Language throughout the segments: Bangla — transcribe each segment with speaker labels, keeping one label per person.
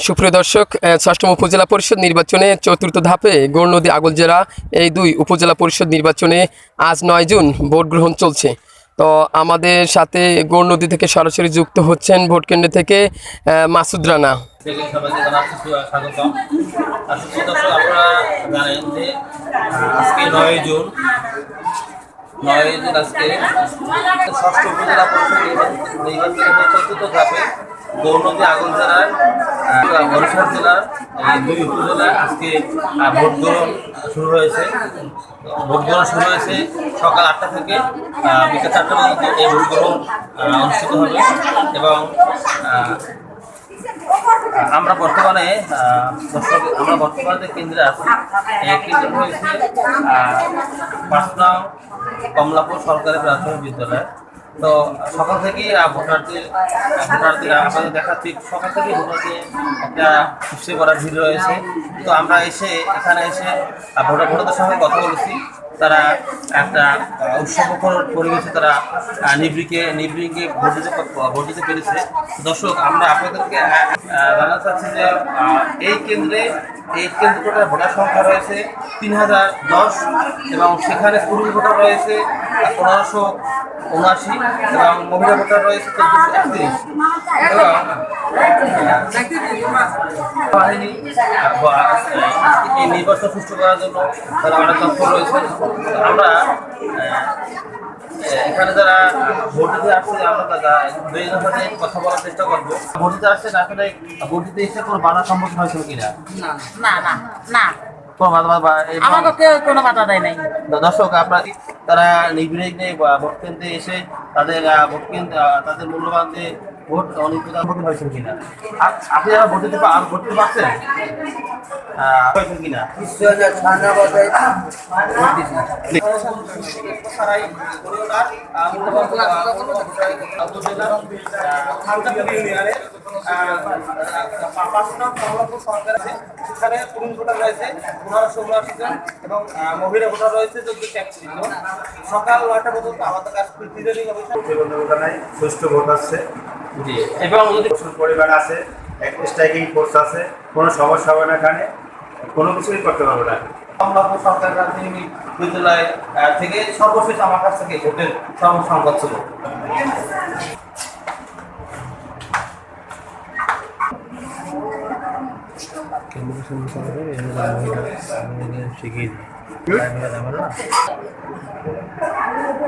Speaker 1: সুপ্রিয় দর্শক ষষ্ঠম উপজেলা পরিষদ নির্বাচনে চতুর্থ ধাপে গৌরনদী আগলজেলা এই দুই উপজেলা পরিষদ নির্বাচনে আজ নয় জুন ভোট গ্রহণ চলছে। তো আমাদের সাথে গৌরনদী থেকে সরাসরি যুক্ত হচ্ছেন ভোট কেন্দ্র থেকে মাসুদ রানা।
Speaker 2: ষষ্ঠ উপজেলা পরিষদ নির্বাচন- চতুর্থ ধাপে গৌরনদী বরিশাল জেলার দুই উপজেলায় আজকে ভোট গ্রহণ শুরু হয়েছে ভোট গ্রহণ শুরু হয়েছে সকাল আটটা থেকে বিকেল চারটা পর্যন্ত এই ভোট গ্রহণ অনুষ্ঠিত হবে। এবং আমরা বর্তমানে আমরা বর্তমানে কেন্দ্রে আছি, এই কেন্দ্র হয়েছে পাঁচনাম কমলাপুর সরকারি প্রাথমিক বিদ্যালয়। তো সকাল আহ, ভোটারদের ভোটারদের আপনাদের দেখাচ্ছি সকাল থেকেই ভোটারদের একটা খুশি করার ভিড় রয়েছে। তো আমরা এসে এখানে এসে ভোটার ভোটারদের সঙ্গে কথা বলেছি। তারা একটা আহ, পরিবেশে তারা নিবৃকে নিবৃকে ভোট দিতে ভোট দিতে পেরেছে। দর্শক আমরা আপনাদেরকে জানাতে চাচ্ছি যে এই কেন্দ্রে এই কেন্দ্রটার ভোটার সংখ্যা রয়েছে তিন হাজার দশ এবং সেখানে পুরুষ ভোটার রয়েছে পনেরোশো উনআশি এবং মহিলা ভোটার রয়েছে চোদ্দশো একত্রিশ এবং বাহিনী এই নির্বাচন সুষ্ঠু করার জন্য তারা অনেক তৎপর রয়েছে। আমরা এখানে যারা ভোট দিতে আসছে আমরা তারা দুইজনের সাথে কথা বলার চেষ্টা করব। ভোট দিতে আসছে আসলে ভোট দিতে এসে কোনো বাধা সম্মুখীন হয়েছিল কিনা?
Speaker 3: না না না।
Speaker 2: কোনো বাধা
Speaker 3: আমাকে কেউ কোনো বাধা দেয় নাই।
Speaker 2: দর্শক আপনার তারা নির্বিঘ্নে বা ভোট কেন্দ্রে এসে তাদের আহ, ভোট কেন্দ্র তাদের মূল্যবান যে ভোট সম্মুখীন হয়েছেন কিনা। আর আপনি যারা ভোট দিতে আর ভোট দিতে পারছেন? কিনা? আহ, উপজেলার, আহ, খালকাপুর ইউনিয়নের, আহ, পাঁচ নং কমলাপুর সরকার আছে। সেখানে পুরুষ ভোটার রয়েছে পনেরোশো উনআশি জন এবং মহিলা ভোটার রয়েছে চোদ্দশো একত্রিশ জন সকাল নয়টা পর্যন্ত আমাদের কাছে প্রিজাইডিং অফিসার
Speaker 4: সুষ্ঠু ভোট আছে
Speaker 2: জি এবং
Speaker 4: পরিমাণ আছে স্ট্রাইকিং ফোর্স আছে কোনো সমস্যা হবে না এখানে কোনো কিছুই করতে পারবে না
Speaker 2: কমলাপুর সরকারি প্রাথমিক বিদ্যালয় আহ, থেকে সর্বশেষ আমার কাছ থেকে ভোটের সর্বসংবাদ ছিল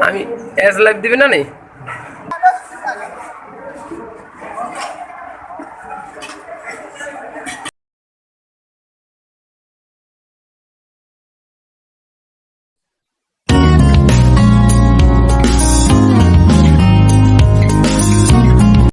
Speaker 1: আমি এস লাইভ দিবে না নেই